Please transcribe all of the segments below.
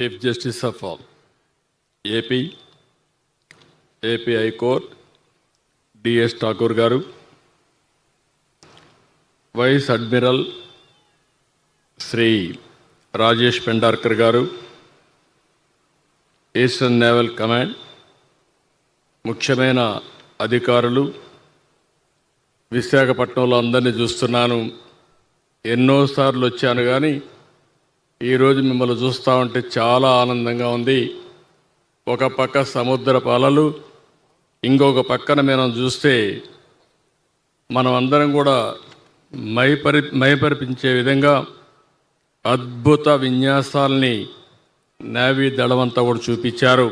Chief justice of AP AP high court DS Thakur గారు vice admiral Shri Rajesh Pendarkar గారు eastern naval command ముఖ్యమైన అధికారులు విశాఖపట్నంలో అందరినీ చూస్తున్నాను. ఎన్నోసార్లు వచ్చాను కానీ ఈరోజు మిమ్మల్ని చూస్తూ ఉంటే చాలా ఆనందంగా ఉంది. ఒక పక్క సముద్ర పాలలు ఇంకొక పక్కన మనం చూస్తే మనం అందరం కూడా మైపరి మైపరిపించే విధంగా అద్భుత విన్యాసాల్ని నేవీ అంతా కూడా చూపించారు.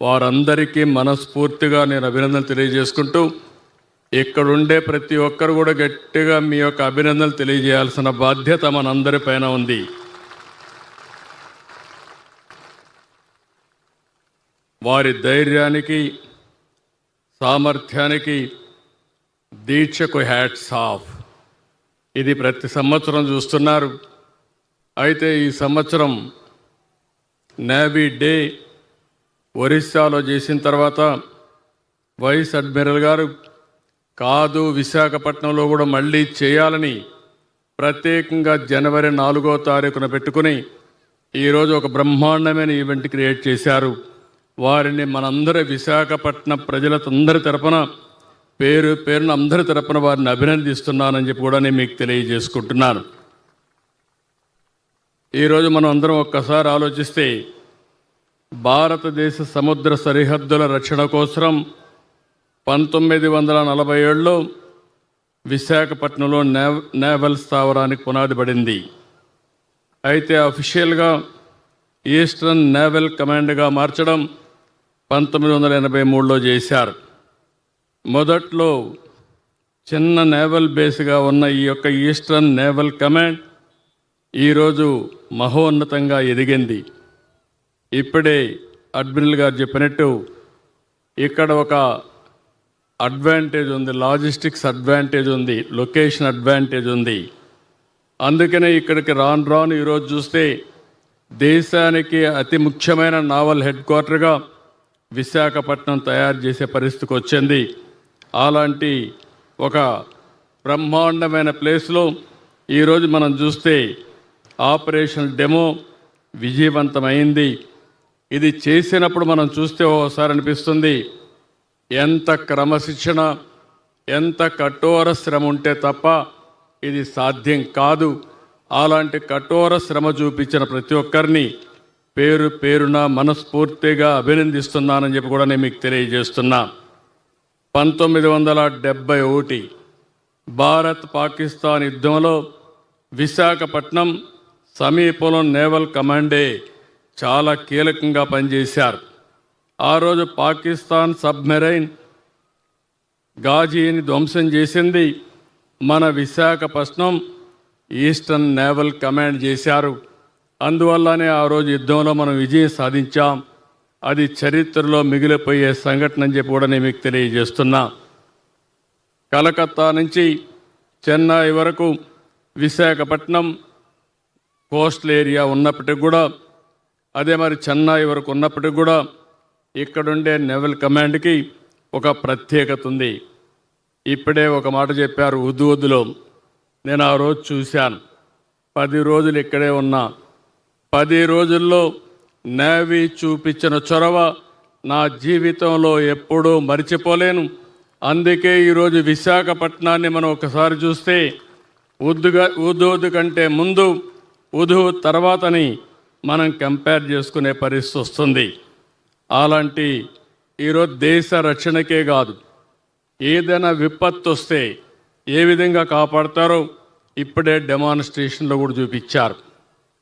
వారందరికీ మనస్ఫూర్తిగా నేను అభినందనలు తెలియజేసుకుంటూ ఇక్కడుండే ప్రతి ఒక్కరు కూడా గట్టిగా మీ యొక్క అభినందనలు తెలియజేయాల్సిన బాధ్యత మనందరి పైన ఉంది. వారి ధైర్యానికి సామర్థ్యానికి దీక్షకు హ్యాట్స్ ఆఫ్. ఇది ప్రతి సంవత్సరం చూస్తున్నారు. అయితే ఈ సంవత్సరం నేవీ డే ఒరిస్సాలో చేసిన తర్వాత వైస్ అడ్మిరల్ గారు కాదు విశాఖపట్నంలో కూడా మళ్ళీ చేయాలని ప్రత్యేకంగా జనవరి నాలుగో తారీఖున పెట్టుకుని ఈరోజు ఒక బ్రహ్మాండమైన ఈవెంట్ క్రియేట్ చేశారు. వారిని మనందరి విశాఖపట్నం ప్రజలందరి తరపున పేరు పేరున అందరి తరపున వారిని అభినందిస్తున్నానని చెప్పి కూడా నేను మీకు తెలియజేసుకుంటున్నాను. ఈరోజు మనం అందరం ఒక్కసారి ఆలోచిస్తే భారతదేశ సముద్ర సరిహద్దుల రక్షణ కోసం పంతొమ్మిది వందల నలభై ఏడులో విశాఖపట్నంలో నేవ్ నేవల్ స్థావరానికి పునాది పడింది. అయితే అఫీషియల్గా ఈస్టర్న్ నేవల్ కమాండ్గా మార్చడం పంతొమ్మిది వందల ఎనభై మూడులో చేశారు. మొదట్లో చిన్న నేవల్ బేస్గా ఉన్న ఈ యొక్క ఈస్టర్న్ నేవల్ కమాండ్ ఈరోజు మహోన్నతంగా ఎదిగింది. ఇప్పుడే అడ్మిరల్ గారు చెప్పినట్టు ఇక్కడ ఒక అడ్వాంటేజ్ ఉంది లాజిస్టిక్స్ అడ్వాంటేజ్ ఉంది లొకేషన్ అడ్వాంటేజ్ ఉంది. అందుకనే ఇక్కడికి రాను రాను ఈరోజు చూస్తే దేశానికి అతి ముఖ్యమైన నావల్ హెడ్ క్వార్టర్గా విశాఖపట్నం తయారు చేసే పరిస్థితికి వచ్చింది. అలాంటి ఒక బ్రహ్మాండమైన ప్లేస్లో ఈరోజు మనం చూస్తే ఆపరేషన్ డెమో విజయవంతమైంది. ఇది చేసినప్పుడు మనం చూస్తే ఓసారి అనిపిస్తుంది ఎంత క్రమశిక్షణ ఎంత కఠోర శ్రమ ఉంటే తప్ప ఇది సాధ్యం కాదు. అలాంటి కఠోర శ్రమ చూపించిన ప్రతి ఒక్కరిని పేరు పేరున మనస్ఫూర్తిగా అభినందిస్తున్నానని చెప్పి కూడా నేను మీకు తెలియజేస్తున్నా. పంతొమ్మిది వందల డెబ్భై ఒకటి భారత్ పాకిస్తాన్ యుద్ధంలో విశాఖపట్నం సమీపంలో నేవల్ కమాండే చాలా కీలకంగా పనిచేశారు. ఆ రోజు పాకిస్తాన్ సబ్మెరైన్ గాజీని ధ్వంసం చేసింది మన విశాఖపట్నం ఈస్టర్న్ నేవల్ కమాండ్ చేశారు. అందువల్లనే ఆ రోజు యుద్ధంలో మనం విజయం సాధించాం. అది చరిత్రలో మిగిలిపోయే సంఘటన అని చెప్పి కూడా నేను మీకు తెలియజేస్తున్నా. కలకత్తా నుంచి చెన్నై వరకు విశాఖపట్నం కోస్టల్ ఏరియా ఉన్నప్పటికి కూడా అదే మరి చెన్నై వరకు ఉన్నప్పటికి కూడా ఇక్కడుండే నెవల్ కమాండ్కి ఒక ప్రత్యేకత ఉంది. ఇప్పుడే ఒక మాట చెప్పారు ఉద్దులో. నేను ఆ రోజు చూశాను. పది రోజులు ఇక్కడే ఉన్నా. పది రోజుల్లో నేవీ చూపించిన చొరవ నా జీవితంలో ఎప్పుడూ మర్చిపోలేను. అందుకే ఈరోజు విశాఖపట్నాన్ని మనం ఒకసారి చూస్తే ఉద్దుగా ఉదోదు కంటే ముందు ఉదు తర్వాతని మనం కంపేర్ చేసుకునే పరిస్థితి వస్తుంది. అలాంటి ఈరోజు దేశ రక్షణకే కాదు ఏదైనా విపత్తు వస్తే ఏ విధంగా కాపాడతారో ఇప్పుడే డెమాన్స్ట్రేషన్లో కూడా చూపించారు.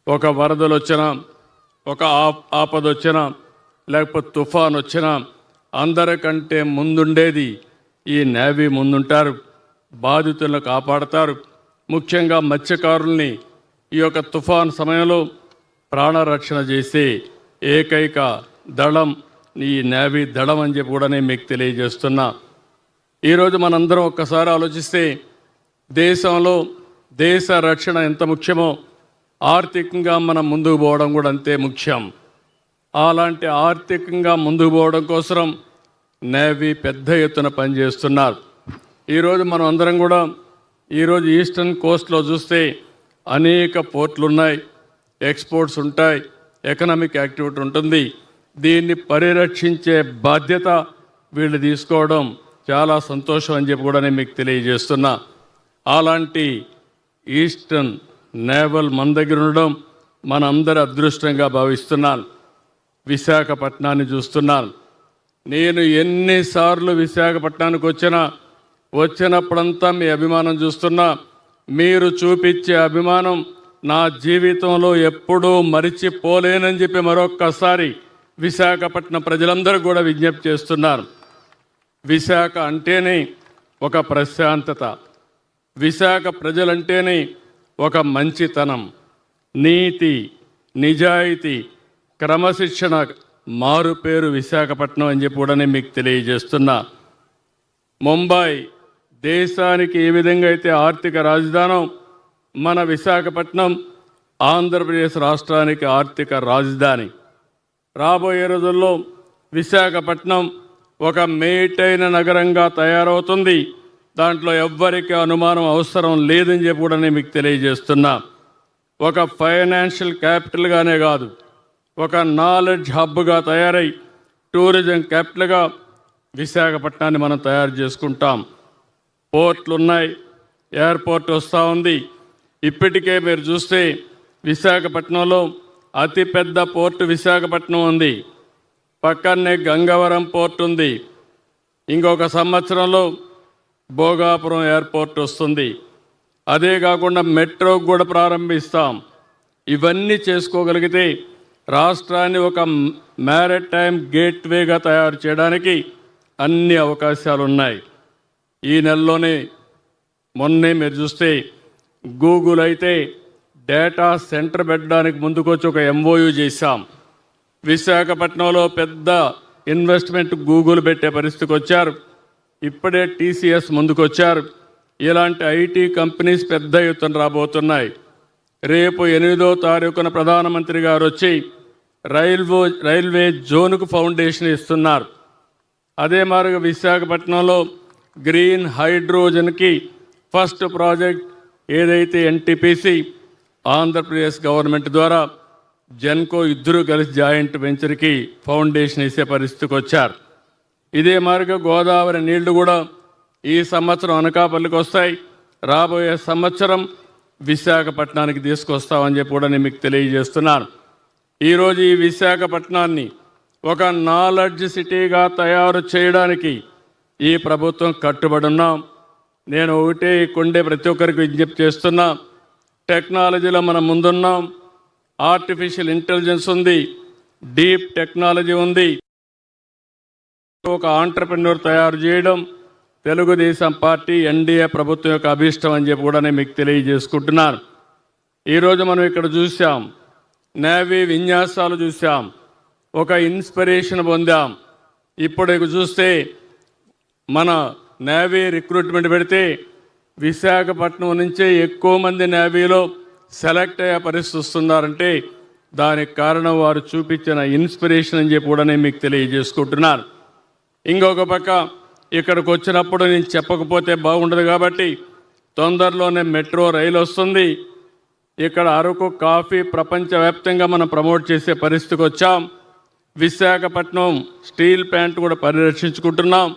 ఒక వరదలు వచ్చినా ఒక ఆ- ఆపద వచ్చినా లేకపోతే తుఫాన్ వచ్చినా అందరికంటే ముందుండేది ఈ నేవీ ముందుంటారు బాధితులను కాపాడతారు. ముఖ్యంగా మత్స్యకారుల్ని ఈ యొక్క తుఫాన్ సమయంలో ప్రాణరక్షణ చేసే ఏకైక దళం ఈ నేవీ దళం అని చెప్పి కూడా నేను మీకు తెలియజేస్తున్నా. ఈరోజు మనందరం ఒక్కసారి ఆలోచిస్తే దేశంలో దేశ రక్షణ ఎంత ముఖ్యమో ఆర్థికంగా మనం ముందుకు పోవడం కూడా అంతే ముఖ్యం. అలాంటి ఆర్థికంగా ముందుకు పోవడం కోసం నేవీ పెద్ద ఎత్తున పనిచేస్తున్నారు. ఈరోజు మనం అందరం కూడా ఈరోజు ఈస్టర్న్ కోస్ట్లో చూస్తే అనేక పోర్ట్లు ఉన్నాయి. ఎక్స్పోర్ట్స్ ఉంటాయి ఎకనామిక్ యాక్టివిటీ ఉంటుంది. దీన్ని పరిరక్షించే బాధ్యత వీళ్ళు తీసుకోవడం చాలా సంతోషం అని చెప్పి కూడా నేను మీకు తెలియజేస్తున్నా. అలాంటి ఈస్టర్న్ నేవల్ మన దగ్గర ఉండడం మనందరి అదృష్టంగా భావిస్తున్నాను. విశాఖపట్నాన్ని చూస్తున్నాను. నేను ఎన్నిసార్లు విశాఖపట్నానికి వచ్చినా వచ్చినప్పుడంతా మీ అభిమానం చూస్తున్నా. మీరు చూపించే అభిమానం నా జీవితంలో ఎప్పుడూ మరిచిపోలేనని చెప్పి మరొక్కసారి విశాఖపట్నం ప్రజలందరూ కూడా విజ్ఞప్తి చేస్తున్నారు. విశాఖ అంటేనే ఒక ప్రశాంతత. విశాఖ ప్రజలంటేనే ఒక మంచితనం. నీతి నిజాయితీ క్రమశిక్షణ మారు పేరు విశాఖపట్నం అని చెప్పి కూడా నేను మీకు తెలియజేస్తున్నా. ముంబై దేశానికి ఏ విధంగా అయితే ఆర్థిక రాజధానం మన విశాఖపట్నం ఆంధ్రప్రదేశ్ రాష్ట్రానికి ఆర్థిక రాజధాని. రాబోయే రోజుల్లో విశాఖపట్నం ఒక మేటైన నగరంగా తయారవుతుంది. దాంట్లో ఎవ్వరికి అనుమానం అవసరం లేదని చెప్పి కూడా నేను మీకు తెలియజేస్తున్నా. ఒక ఫైనాన్షియల్ క్యాపిటల్గానే కాదు ఒక నాలెడ్జ్ హబ్గా తయారై టూరిజం క్యాపిటల్గా విశాఖపట్నాన్ని మనం తయారు చేసుకుంటాం. పోర్ట్లు ఉన్నాయి ఎయిర్పోర్ట్ వస్తూ ఉంది. ఇప్పటికే మీరు చూస్తే విశాఖపట్నంలో అతిపెద్ద పోర్టు విశాఖపట్నం ఉంది. పక్కనే గంగవరం పోర్ట్ ఉంది. ఇంకొక సంవత్సరంలో భోగాపురం ఎయిర్పోర్ట్ వస్తుంది. అదే కాకుండా మెట్రో కూడా ప్రారంభిస్తాం. ఇవన్నీ చేసుకోగలిగితే రాష్ట్రాన్ని ఒక మ్యారిటైమ్ గేట్వేగా తయారు చేయడానికి అన్ని అవకాశాలు ఉన్నాయి ఈ నెలలోనే మొన్నే మీరు చూస్తే గూగుల్ అయితే డేటా సెంటర్ పెట్టడానికి ముందుకొచ్చి ఒక ఎంఓయూ చేశాం. విశాఖపట్నంలో పెద్ద ఇన్వెస్ట్మెంట్ గూగుల్ పెట్టే పరిస్థితికి వచ్చారు. ఇప్పుడే టీసీఎస్ ముందుకొచ్చారు. ఇలాంటి ఐటీ కంపెనీస్ పెద్ద ఎత్తున రాబోతున్నాయి. రేపు ఎనిమిదో తారీఖున ప్రధానమంత్రి గారు వచ్చి రైల్వే రైల్వే జోన్కు ఫౌండేషన్ ఇస్తున్నారు. అదే మారుగా విశాఖపట్నంలో గ్రీన్ హైడ్రోజన్కి ఫస్ట్ ప్రాజెక్ట్ ఏదైతే ఎన్టీపీసీ ఆంధ్రప్రదేశ్ గవర్నమెంట్ ద్వారా జెన్కో ఇద్దరు కలిసి జాయింట్ వెంచర్కి ఫౌండేషన్ ఇచ్చే పరిస్థితికి వచ్చారు ఇదే మారుగా గోదావరి నీళ్ళు కూడా ఈ సంవత్సరం అనకాపల్లికి వస్తాయి. రాబోయే సంవత్సరం విశాఖపట్నానికి తీసుకొస్తామని చెప్పి కూడా నేను మీకు తెలియజేస్తున్నాను. ఈరోజు ఈ విశాఖపట్నాన్ని ఒక నాలెడ్జ్ సిటీగా తయారు చేయడానికి ఈ ప్రభుత్వం కట్టుబడి ఉన్నాం. నేను ఒకటే కొండే ప్రతి ఒక్కరికి విజ్ఞప్తి చేస్తున్నా. టెక్నాలజీలో మనం ముందున్నాం. ఆర్టిఫిషియల్ ఇంటెలిజెన్స్ ఉంది. డీప్ టెక్నాలజీ ఉంది. ఒక ఆంటర్ప్రెన్యూర్ తయారు చేయడం తెలుగుదేశం పార్టీ ఎన్డీఏ ప్రభుత్వం యొక్క అభీష్టం అని చెప్పి కూడా నేను మీకు తెలియజేసుకుంటున్నాను. ఈరోజు మనం ఇక్కడ చూసాం నేవీ విన్యాసాలు చూసాం ఒక ఇన్స్పిరేషన్ పొందాం. ఇప్పుడు చూస్తే మన నేవీ రిక్రూట్మెంట్ పెడితే విశాఖపట్నం నుంచే ఎక్కువ మంది నేవీలో సెలెక్ట్ అయ్యే పరిస్థితి వస్తున్నారంటే దానికి కారణం వారు చూపించిన ఇన్స్పిరేషన్ అని చెప్పి కూడా నేను మీకు తెలియజేసుకుంటున్నాను. ఇంకొక పక్క ఇక్కడికి వచ్చినప్పుడు నేను చెప్పకపోతే బాగుండదు కాబట్టి తొందరలోనే మెట్రో రైలు వస్తుంది. ఇక్కడ అరకు కాఫీ ప్రపంచవ్యాప్తంగా మనం ప్రమోట్ చేసే పరిస్థితికి వచ్చాం. విశాఖపట్నం స్టీల్ ప్లాంట్ కూడా పరిరక్షించుకుంటున్నాం.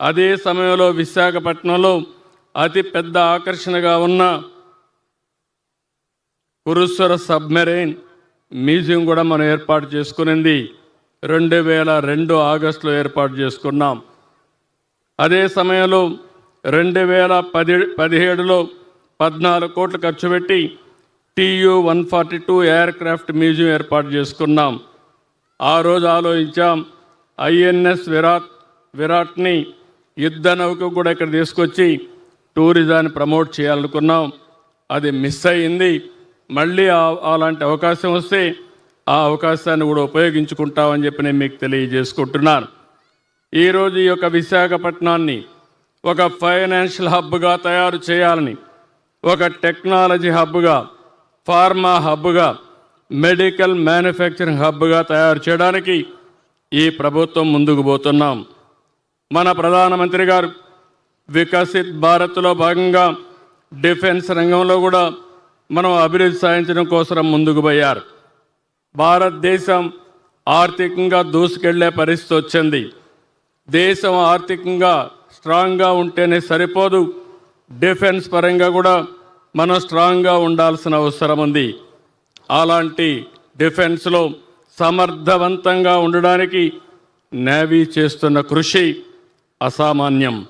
అదే సమయంలో విశాఖపట్నంలో అతి పెద్ద ఆకర్షణగా ఉన్న కురుస్వర సబ్మెరైన్ మ్యూజియం కూడా మనం ఏర్పాటు చేసుకునింది. రెండు వేల రెండు ఆగస్టులో ఏర్పాటు చేసుకున్నాం. అదే సమయంలో రెండు వేల పది పదిహేడులో పద్నాలుగు కోట్లు ఖర్చు పెట్టి TU one forty two aircraft museum ఏర్పాటు చేసుకున్నాం. ఆ రోజు ఆలోచించాం ఐఎన్ఎస్ విరాట్ విరాట్ని యుద్ధ నౌక కూడా ఇక్కడ తీసుకొచ్చి టూరిజాన్ని ప్రమోట్ చేయాలనుకున్నాం. అది మిస్ అయింది మళ్ళీ అలాంటి అవకాశం వస్తే ఆ అవకాశాన్ని కూడా ఉపయోగించుకుంటామని చెప్పి నేను మీకు తెలియజేసుకుంటున్నాను. ఈరోజు ఈ యొక్క విశాఖపట్నాన్ని ఒక ఫైనాన్షియల్ హబ్గా తయారు చేయాలని ఒక టెక్నాలజీ హబ్గా ఫార్మా హబ్గా మెడికల్ మ్యానుఫ్యాక్చరింగ్ హబ్గా తయారు చేయడానికి ఈ ప్రభుత్వం ముందుకు పోతున్నాం. మన ప్రధానమంత్రి గారు వికసిత్ భారత్లో భాగంగా డిఫెన్స్ రంగంలో కూడా మనం అభివృద్ధి సాధించడం కోసం ముందుకు పోయారు. భారతదేశం ఆర్థికంగా దూసుకెళ్ళే పరిస్థితి వచ్చింది. దేశం ఆర్థికంగా స్ట్రాంగ్గా ఉంటేనే సరిపోదు. డిఫెన్స్ పరంగా కూడా మనం స్ట్రాంగ్గా ఉండాల్సిన అవసరం ఉంది. అలాంటి డిఫెన్స్లో సమర్థవంతంగా ఉండడానికి నేవీ చేస్తున్న కృషి అసామాన్యం.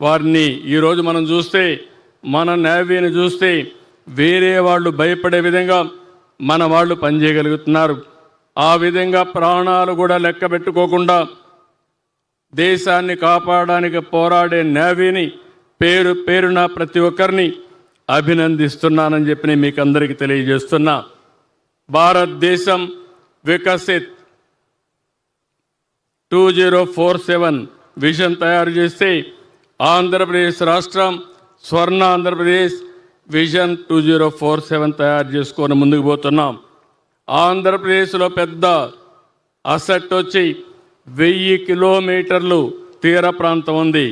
వారిని ఈరోజు మనం చూస్తే మన నేవీని చూస్తే వేరే వాళ్ళు భయపడే విధంగా మన వాళ్ళు పనిచేయగలుగుతున్నారు. ఆ విధంగా ప్రాణాలు కూడా లెక్క పెట్టుకోకుండా దేశాన్ని కాపాడడానికి పోరాడే నేవీని పేరు పేరున ప్రతి ఒక్కరిని అభినందిస్తున్నానని చెప్పి నేను మీకు అందరికీ తెలియజేస్తున్నా. భారతదేశం Viksit two zero four seven vision తయారు చేస్తే ఆంధ్రప్రదేశ్ రాష్ట్రం Swarna Andhra Pradesh vision two zero four seven తయారు చేసుకొని ముందుకు పోతున్నాం. ఆంధ్రప్రదేశ్లో పెద్ద అసెట్ వచ్చి వెయ్యి కిలోమీటర్లు తీర ప్రాంతం ఉంది.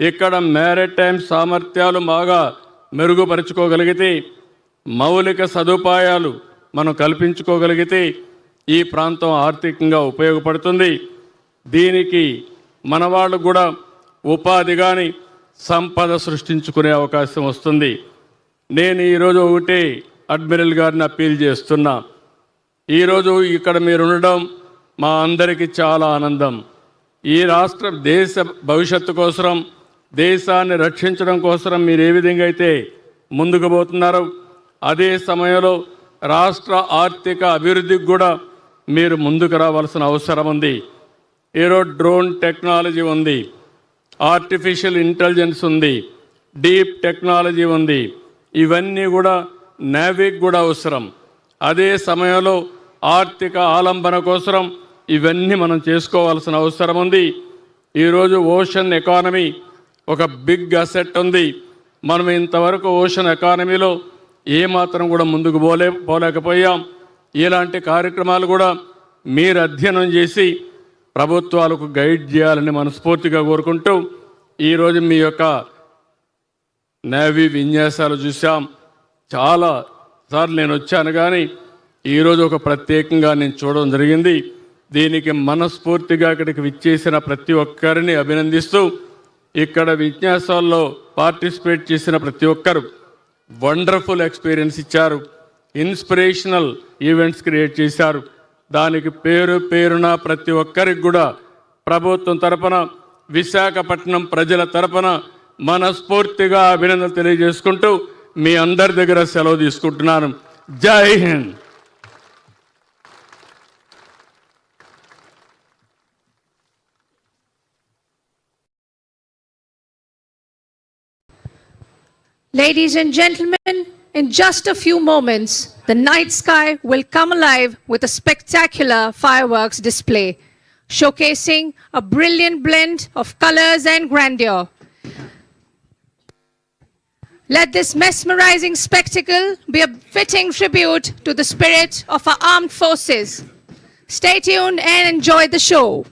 ఇక్కడ మ్యారిటైమ్ సామర్థ్యాలు బాగా మెరుగుపరుచుకోగలిగితే మౌలిక సదుపాయాలు మనం కల్పించుకోగలిగితే ఈ ప్రాంతం ఆర్థికంగా ఉపయోగపడుతుంది. దీనికి మన వాళ్ళు కూడా ఉపాధి కానీ సంపద సృష్టించుకునే అవకాశం వస్తుంది. నేను ఈరోజు ఒకటే అడ్మిరల్ గారిని అప్పీల్ చేస్తున్నా. ఈరోజు ఇక్కడ మీరు ఉండడం మా అందరికీ చాలా ఆనందం. ఈ రాష్ట్ర దేశ భవిష్యత్తు కోసం దేశాన్ని రక్షించడం కోసం మీరు ఏ విధంగా అయితే ముందుకు పోతున్నారో అదే సమయంలో రాష్ట్ర ఆర్థిక అభివృద్ధికి కూడా మీరు ముందుకు రావాల్సిన అవసరం ఉంది. ఈరోజు డ్రోన్ టెక్నాలజీ ఉంది. ఆర్టిఫిషియల్ ఇంటెలిజెన్స్ ఉంది. డీప్ టెక్నాలజీ ఉంది. ఇవన్నీ కూడా నేవీకి కూడా అవసరం. అదే సమయంలో ఆర్థిక ఆలంబన కోసం ఇవన్నీ మనం చేసుకోవాల్సిన అవసరం ఉంది. ఈరోజు ఓషన్ ఎకానమీ ఒక బిగ్ అసెట్ ఉంది. మనం ఇంతవరకు ఓషన్ ఎకానమీలో ఏమాత్రం కూడా ముందుకు పోలే పోలేకపోయాం. ఇలాంటి కార్యక్రమాలు కూడా మీరు అధ్యయనం చేసి ప్రభుత్వాలకు గైడ్ చేయాలని మనస్ఫూర్తిగా కోరుకుంటూ ఈరోజు మీ యొక్క నేవీ విన్యాసాలు చూసాం చాలా సార్లు నేను వచ్చాను కానీ ఈరోజు ఒక ప్రత్యేకంగా నేను చూడడం జరిగింది. దీనికి మనస్ఫూర్తిగా ఇక్కడికి విచ్చేసిన ప్రతి ఒక్కరిని అభినందిస్తూ ఇక్కడ విన్యాసాల్లో పార్టిసిపేట్ చేసిన ప్రతి ఒక్కరు వండర్ఫుల్ ఎక్స్పీరియన్స్ ఇచ్చారు. ఇన్స్పిరేషనల్ ఈవెంట్స్ క్రియేట్ చేశారు. దానికి పేరు పేరున ప్రతి ఒక్కరికి కూడా ప్రభుత్వం తరపున విశాఖపట్నం ప్రజల తరపున మనస్ఫూర్తిగా అభినందన తెలియజేసుకుంటూ మీ అందరి దగ్గర సెలవు తీసుకుంటున్నాను జై Hind Ladies and gentlemen, in just a few moments, the night sky will come alive with a spectacular fireworks display, showcasing a brilliant blend of colors and grandeur. Let this mesmerizing spectacle be a fitting tribute to the spirit of our armed forces. Stay tuned and enjoy the show.